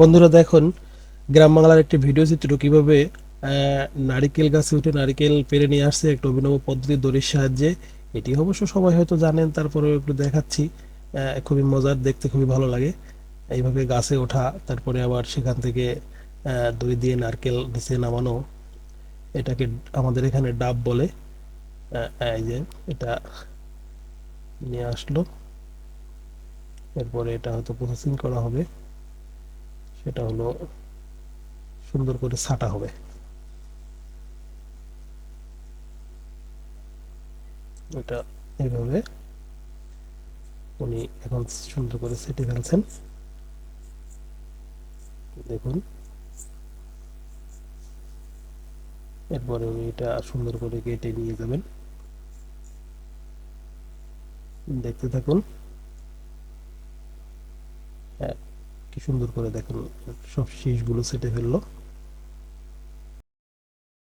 বন্ধুরা দেখুন, গ্রাম বাংলার একটি ভিডিও চিত্র কীভাবে নারিকেল গাছে উঠে নারিকেল পেরে নিয়ে আসছে একটা অভিনব পদ্ধতি দড়ির সাহায্যে। এটি অবশ্য সবাই হয়তো জানেন, তারপরেও একটু দেখাচ্ছি। খুবই মজার, দেখতে খুবই ভালো লাগে। এইভাবে গাছে ওঠা, তারপরে আবার সেখান থেকে দড়ি দিয়ে নারকেল নিচে নামানো, এটাকে আমাদের এখানে ডাব বলে। এই যে এটা নিয়ে আসলো। এরপরে এটা হয়তো প্রসেসিং করা হবে। সেটা হলো সুন্দর করে ছাটা হবে। এটা এইভাবে উনি এখন সুন্দর করে সেটে ফেলছেন। দেখুন। এরপরে উনি এটা সুন্দর করে কেটে নিয়ে যাবেন। দেখতে থাকুন। হ্যাঁ সুন্দর করে দেখুন সব শীষগুলো সেটে ফেলল।